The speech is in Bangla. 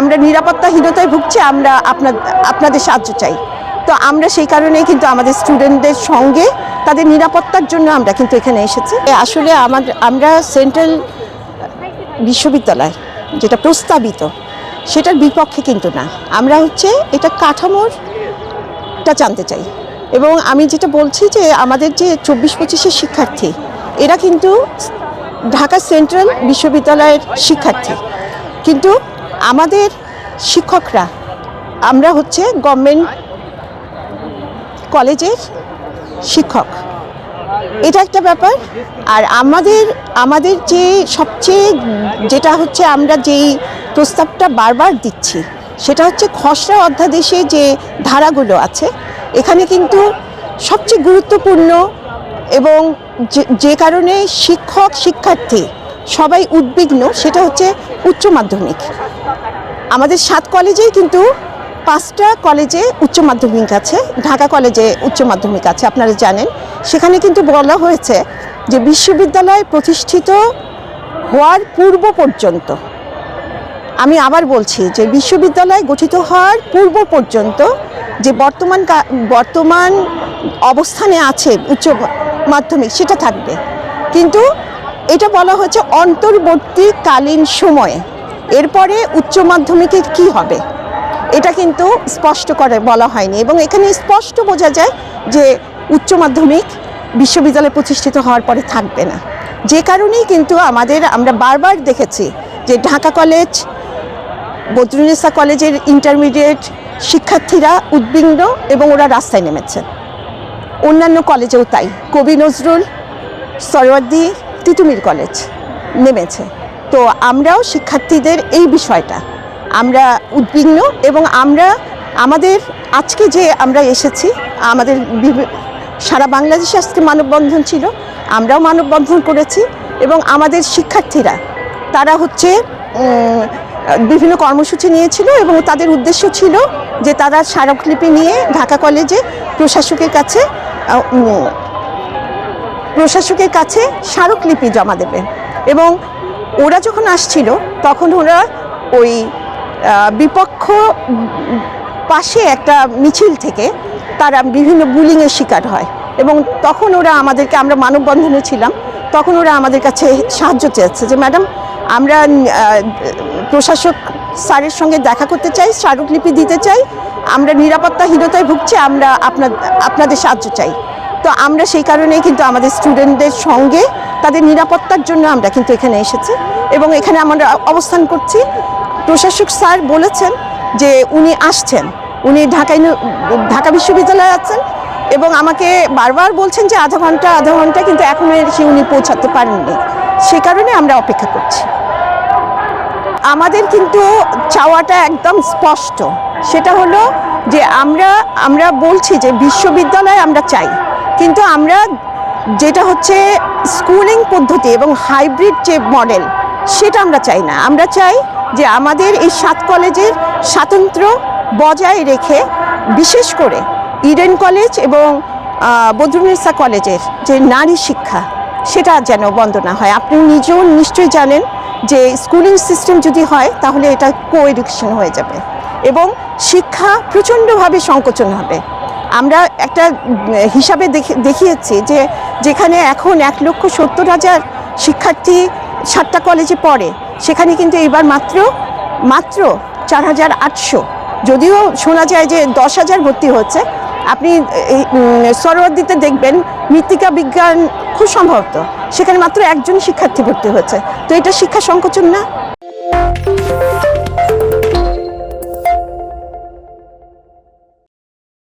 আমরা নিরাপত্তাহীনতায় ভুগছি, আমরা আপনার আপনাদের সাহায্য চাই। তো আমরা সেই কারণেই কিন্তু আমাদের স্টুডেন্টদের সঙ্গে তাদের নিরাপত্তার জন্য আমরা কিন্তু এখানে এসেছি। আসলে আমাদের আমরা সেন্ট্রাল বিশ্ববিদ্যালয় যেটা প্রস্তাবিত, সেটার বিপক্ষে কিন্তু না। আমরা হচ্ছে এটা কাঠামোরটা জানতে চাই। এবং আমি যেটা বলছি যে আমাদের যে চব্বিশ পঁচিশের শিক্ষার্থী, এরা কিন্তু ঢাকা সেন্ট্রাল বিশ্ববিদ্যালয়ের শিক্ষার্থী। কিন্তু আমাদের শিক্ষকরা, আমরা হচ্ছে গভর্নমেন্ট কলেজের শিক্ষক। এটা একটা ব্যাপার। আর আমাদের আমাদের যে সবচেয়ে, যেটা হচ্ছে আমরা যেই প্রস্তাবটা বারবার দিচ্ছি, সেটা হচ্ছে খসড়া অধ্যাদেশে যে ধারাগুলো আছে, এখানে কিন্তু সবচেয়ে গুরুত্বপূর্ণ এবং যে- কারণে শিক্ষক, শিক্ষার্থী সবাই উদ্বিগ্ন, সেটা হচ্ছে উচ্চ মাধ্যমিক। আমাদের সাত কলেজেই কিন্তু পাঁচটা কলেজে উচ্চ মাধ্যমিক আছে, ঢাকা কলেজে উচ্চ মাধ্যমিক আছে, আপনারা জানেন। সেখানে কিন্তু বলা হয়েছে যে বিশ্ববিদ্যালয় প্রতিষ্ঠিত হওয়ার পূর্ব পর্যন্ত, আমি আবার বলছি যে বিশ্ববিদ্যালয় গঠিত হওয়ার পূর্ব পর্যন্ত যে বর্তমান বর্তমান অবস্থানে আছে উচ্চ মাধ্যমিক, সেটা থাকবে। কিন্তু এটা বলা হচ্ছে অন্তর্বর্তীকালীন সময়ে। এরপরে উচ্চ মাধ্যমিকের কি হবে? এটা কিন্তু স্পষ্ট করে বলা হয়নি এবং এখানে স্পষ্ট বোঝা যায় যে উচ্চ মাধ্যমিক বিশ্ববিদ্যালয় প্রতিষ্ঠিত হওয়ার পরে থাকবে না। যে কারণেই কিন্তু আমাদের, আমরা বারবার দেখেছি যে ঢাকা কলেজ বদরুন্নেসা কলেজের ইন্টারমিডিয়েট শিক্ষার্থীরা উদ্বিগ্ন এবং ওরা রাস্তায় নেমেছে। অন্যান্য কলেজেও তাই। কবি নজরুল, সরওয়ার্দি তিতুমির কলেজ নেমেছে। তো আমরাও শিক্ষার্থীদের এই বিষয়টা, আমরা উদ্বিগ্ন এবং আমরা, আমাদের আজকে যে আমরা এসেছি, আমাদের সারা বাংলাদেশে আজকে মানববন্ধন ছিল, আমরাও মানববন্ধন করেছি এবং আমাদের শিক্ষার্থীরা, তারা হচ্ছে বিভিন্ন কর্মসূচি নিয়েছিল এবং তাদের উদ্দেশ্য ছিল যে তারা স্মারকলিপি নিয়ে ঢাকা কলেজে প্রশাসকের কাছে প্রশাসকের কাছে স্মারকলিপি জমা দেবে। এবং ওরা যখন আসছিল, তখন ওরা ওই বিপক্ষ পাশে একটা মিছিল থেকে তারা বিভিন্ন বুলিংয়ের শিকার হয়। এবং তখন ওরা আমাদেরকে, আমরা মানববন্ধনে ছিলাম, তখন ওরা আমাদের কাছে সাহায্য চেয়েছে যে, ম্যাডাম, আমরা প্রশাসক স্যারের সঙ্গে দেখা করতে চাই, স্মারকলিপি দিতে চাই, আমরা নিরাপত্তাহীনতায় ভুগছি, আমরা আপনার, আপনাদের সাহায্য চাই। তো আমরা সেই কারণেই কিন্তু আমাদের স্টুডেন্টদের সঙ্গে তাদের নিরাপত্তার জন্য আমরা কিন্তু এখানে এসেছি এবং এখানে আমরা অবস্থান করছি। প্রশাসক স্যার বলেছেন যে উনি আসছেন। উনি ঢাকায় ঢাকা বিশ্ববিদ্যালয়ে আছেন এবং আমাকে বারবার বলছেন যে আধা ঘণ্টা আধা ঘণ্টা কিন্তু এখনও এসে উনি পৌঁছাতে পারেননি। সে কারণে আমরা অপেক্ষা করছি। আমাদের কিন্তু চাওয়াটা একদম স্পষ্ট। সেটা হলো যে আমরা আমরা বলছি যে বিশ্ববিদ্যালয় আমরা চাই। কিন্তু আমরা যেটা হচ্ছে স্কুলিং পদ্ধতি এবং হাইব্রিড যে মডেল সেটা আমরা চাই না। আমরা চাই যে আমাদের এই সাত কলেজের স্বাতন্ত্র্য বজায় রেখে বিশেষ করে ইডেন কলেজ এবং আহ, কলেজের যে নারী শিক্ষা সেটা যেন বন্ধ না হয়। আপনি নিজেও নিশ্চয়ই জানেন যে স্কুলিং সিস্টেম যদি হয় তাহলে এটা কো এডুকেশন হয়ে যাবে এবং শিক্ষা প্রচণ্ডভাবে সংকোচন হবে। আমরা একটা হিসাবে দেখে- দেখিয়েছি যে যেখানে এখন এক লক্ষ সত্তর হাজার শিক্ষার্থী সাতটা কলেজে পড়ে সেখানে কিন্তু এবার মাত্র মাত্র চার হাজার আটশো। যদিও শোনা যায় যে দশ হাজার ভর্তি হচ্ছে আপনি উম, দেখবেন মৃত্তিকা বিজ্ঞান খুব সম্ভবত সেখানে মাত্র একজন শিক্ষার্থী ভর্তি হচ্ছে। তো এটা শিক্ষা সংকোচন না?